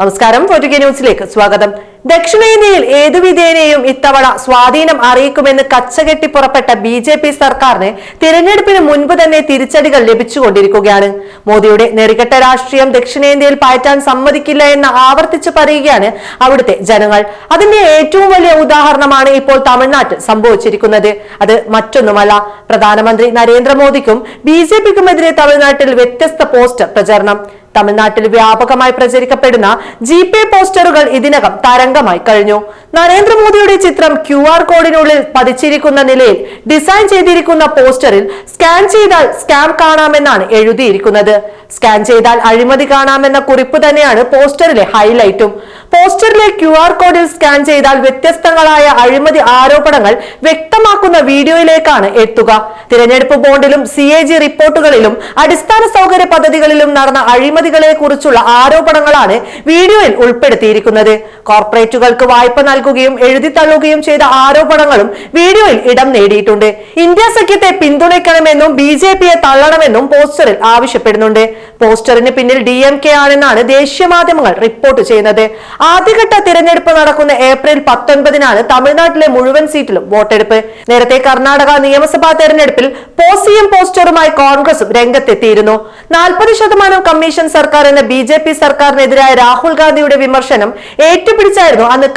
നമസ്കാരം ഫോർട്ടുഗേ ന്യൂസിലേക്ക് സ്വാഗതം. ദക്ഷിണേന്ത്യയിൽ ഏതു വിധേനയും ഇത്തവണ സ്വാധീനം അറിയിക്കുമെന്ന് കച്ചകെട്ടി പുറപ്പെട്ട ബി ജെ പി സർക്കാരിന് തിരഞ്ഞെടുപ്പിന് മുൻപ് തന്നെ തിരിച്ചടികൾ ലഭിച്ചുകൊണ്ടിരിക്കുകയാണ്. മോദിയുടെ നെറികെട്ട രാഷ്ട്രീയം ദക്ഷിണേന്ത്യയിൽ പയറ്റാൻ സമ്മതിക്കില്ല എന്ന് ആവർത്തിച്ചു പറയുകയാണ് അവിടുത്തെ ജനങ്ങൾ. അതിന്റെ ഏറ്റവും വലിയ ഉദാഹരണമാണ് ഇപ്പോൾ തമിഴ്നാട്ടിൽ സംഭവിച്ചിരിക്കുന്നത്. അത് മറ്റൊന്നുമല്ല. പ്രധാനമന്ത്രി നരേന്ദ്രമോദിക്കും ബി ജെ പിക്കുമെതിരെ തമിഴ്നാട്ടിൽ വ്യത്യസ്ത പോസ്റ്റർ പ്രചരണം. തമിഴ്നാട്ടിൽ വ്യാപകമായി പ്രചരിക്കപ്പെടുന്ന ജി പോസ്റ്ററുകൾ ഇതിനകം തരംഗമായി കഴിഞ്ഞു. നരേന്ദ്രമോദിയുടെ ചിത്രം ക്യു ആർ കോഡിനുള്ളിൽ പതിച്ചിരിക്കുന്ന നിലയിൽ ഡിസൈൻ ചെയ്തിരിക്കുന്ന പോസ്റ്ററിൽ സ്കാൻ ചെയ്താൽ സ്കാം കാണാമെന്നാണ് എഴുതിയിരിക്കുന്നത്. സ്കാൻ ചെയ്താൽ അഴിമതി കാണാമെന്ന കുറിപ്പ് തന്നെയാണ് പോസ്റ്ററിലെ ഹൈലൈറ്റും. പോസ്റ്ററിലെ ക്യു ആർ കോഡിൽ സ്കാൻ ചെയ്താൽ വ്യത്യസ്തങ്ങളായ അഴിമതി ആരോപണങ്ങൾ വ്യക്തമാക്കുന്ന വീഡിയോയിലേക്കാണ് എത്തുക. തിരഞ്ഞെടുപ്പ് ബോണ്ടിലും സി എ ജി റിപ്പോർട്ടുകളിലും അടിസ്ഥാന സൗകര്യ പദ്ധതികളിലും നടന്ന അഴിമതികളെ കുറിച്ചുള്ള ആരോപണങ്ങളാണ് വീഡിയോയിൽ ഉൾപ്പെടുത്തിയിരിക്കുന്നത്. കോർപ്പറേറ്റുകൾക്ക് വായ്പ നൽകുകയും എഴുതി തള്ളുകയും ചെയ്ത ആരോപണങ്ങളും വീഡിയോയിൽ ഇടം നേടിയിട്ടുണ്ട്. ഇന്ത്യ സഖ്യത്തെ പിന്തുണയ്ക്കണമെന്നും ബി ജെ പിയെ തള്ളണമെന്നും പോസ്റ്ററിൽ ആവശ്യപ്പെടുന്നുണ്ട്. പോസ്റ്ററിന് പിന്നിൽ ഡി എം കെ ആണെന്നാണ് ദേശീയ മാധ്യമങ്ങൾ റിപ്പോർട്ട് ചെയ്യുന്നത്. ആദ്യഘട്ട തിരഞ്ഞെടുപ്പ് നടക്കുന്ന ഏപ്രിൽ പത്തൊൻപതിനാണ് തമിഴ്നാട്ടിലെ മുഴുവൻ സീറ്റിലും വോട്ടെടുപ്പ്. നേരത്തെ കർണാടക നിയമസഭാ തെരഞ്ഞെടുപ്പിൽ പോസിയും പോസ്റ്ററുമായി കോൺഗ്രസും രംഗത്തെത്തിയിരുന്നു. നാൽപ്പത് ശതമാനം കമ്മീഷൻ സർക്കാർ എന്ന ബി ജെ പി സർക്കാരിനെതിരായ രാഹുൽ ഗാന്ധിയുടെ വിമർശനം ഏറ്റുപിടിച്ചായിരുന്നു അന്ന്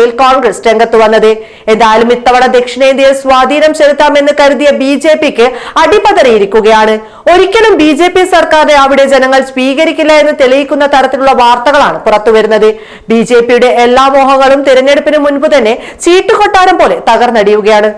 കർണാടകയിൽ കോൺഗ്രസ് രംഗത്ത് വന്നത്. എന്തായാലും ഇത്തവണ ദക്ഷിണേന്ത്യയിൽ സ്വാധീനം ചെലുത്താമെന്ന് കരുതിയ ബി ജെ പിക്ക് അടിപതറിയിരിക്കുകയാണ്. ഒരിക്കലും ബി ജെ പി സർക്കാരിനെ അവിടെ ജനങ്ങൾ സ്വീകരിക്കില്ല എന്ന് തെളിയിക്കുന്ന തരത്തിലുള്ള വാർത്തകളാണ് പുറത്തുവരുന്നത്. ബി ജെ പിയുടെ എല്ലാ മോഹങ്ങളും തിരഞ്ഞെടുപ്പിന് മുൻപ് തന്നെ ചീട്ടുകൊട്ടാരം പോലെ തകർന്നടിയുകയാണ്.